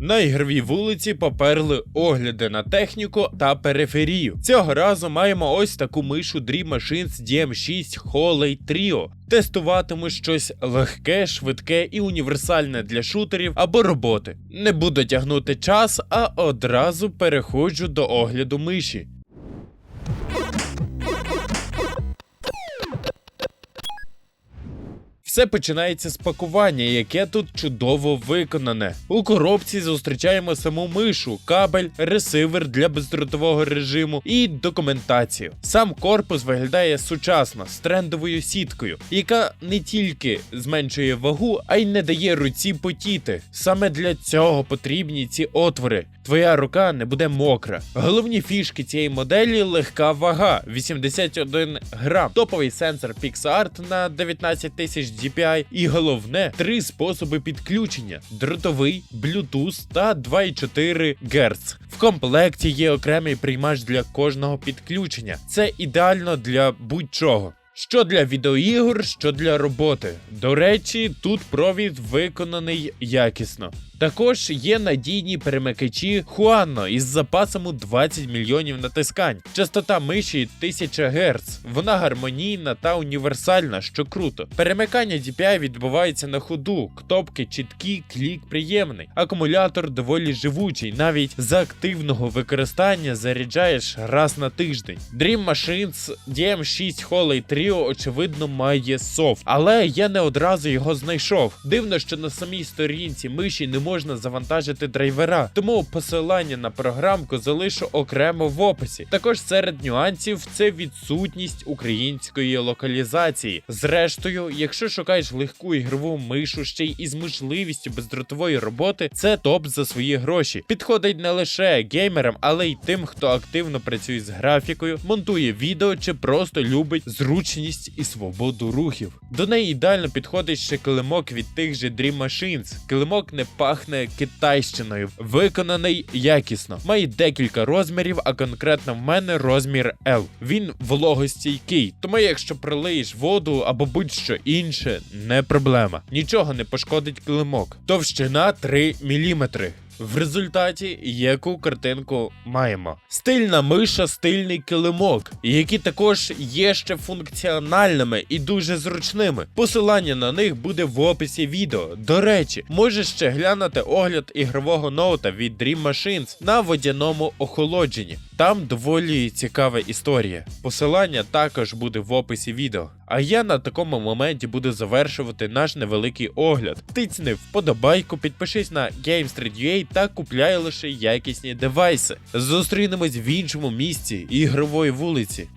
На ігровій вулиці поперли огляди на техніку та периферію. Цього разу маємо ось таку мишу Dream Machines DM6 Holy Trio. Тестуватиму щось легке, швидке і універсальне для шутерів або роботи. Не буду тягнути час, а одразу переходжу до огляду миші. Все починається з пакування, яке тут чудово виконане. У коробці зустрічаємо саму мишу, кабель, ресивер для бездротового режиму і документацію. Сам корпус виглядає сучасно з трендовою сіткою, яка не тільки зменшує вагу, а й не дає руці потіти. Саме для цього потрібні ці отвори. Твоя рука не буде мокра. Головні фішки цієї моделі легка вага 81 грам, топовий сенсор PixArt на 19 тисяч DPI і головне три способи підключення: дротовий, Bluetooth та 2,4 Гц. В комплекті є окремий приймач для кожного підключення. Це ідеально для будь-чого. Що для відеоігор, що для роботи. До речі, тут провід виконаний якісно. Також є надійні перемикачі Хуанно із запасом у 20 мільйонів натискань. Частота миші 1000 Гц. Вона гармонійна та універсальна, що круто. Перемикання DPI відбувається на ходу, кнопки чіткі, клік приємний. Акумулятор доволі живучий, навіть за активного використання заряджаєш раз на тиждень. Dream Machines DM6 Holey Trio очевидно має софт, але я не одразу його знайшов. Дивно, що на самій сторінці миші не можна завантажити драйвера, тому посилання на програмку залишу окремо в описі. Також серед нюансів це відсутність української локалізації. Зрештою, якщо шукаєш легку ігрову мишу ще й із можливістю бездротової роботи, це топ за свої гроші. Підходить не лише геймерам, але й тим, хто активно працює з графікою, монтує відео чи просто любить зручність і свободу рухів. До неї ідеально підходить ще килимок від тих же Dream Machines. Килимок не пахне китайщиною, виконаний якісно. Має декілька розмірів, а конкретно в мене розмір L. Він вологостійкий, тому якщо прилиєш воду або будь-що інше, не проблема. Нічого не пошкодить килимок. Товщина 3 мм. В результаті яку картинку маємо? Стильна миша, стильний килимок, які також є ще функціональними і дуже зручними. Посилання на них буде в описі відео. До речі, можеш ще глянути огляд ігрового ноута від Dream Machines на водяному охолодженні. Там доволі цікава історія. Посилання також буде в описі відео. А я на такому моменті буду завершувати наш невеликий огляд. Тицни вподобайку, підпишись на GameStreet.ua та купляй лише якісні девайси. Зустрінемось в іншому місці ігрової вулиці.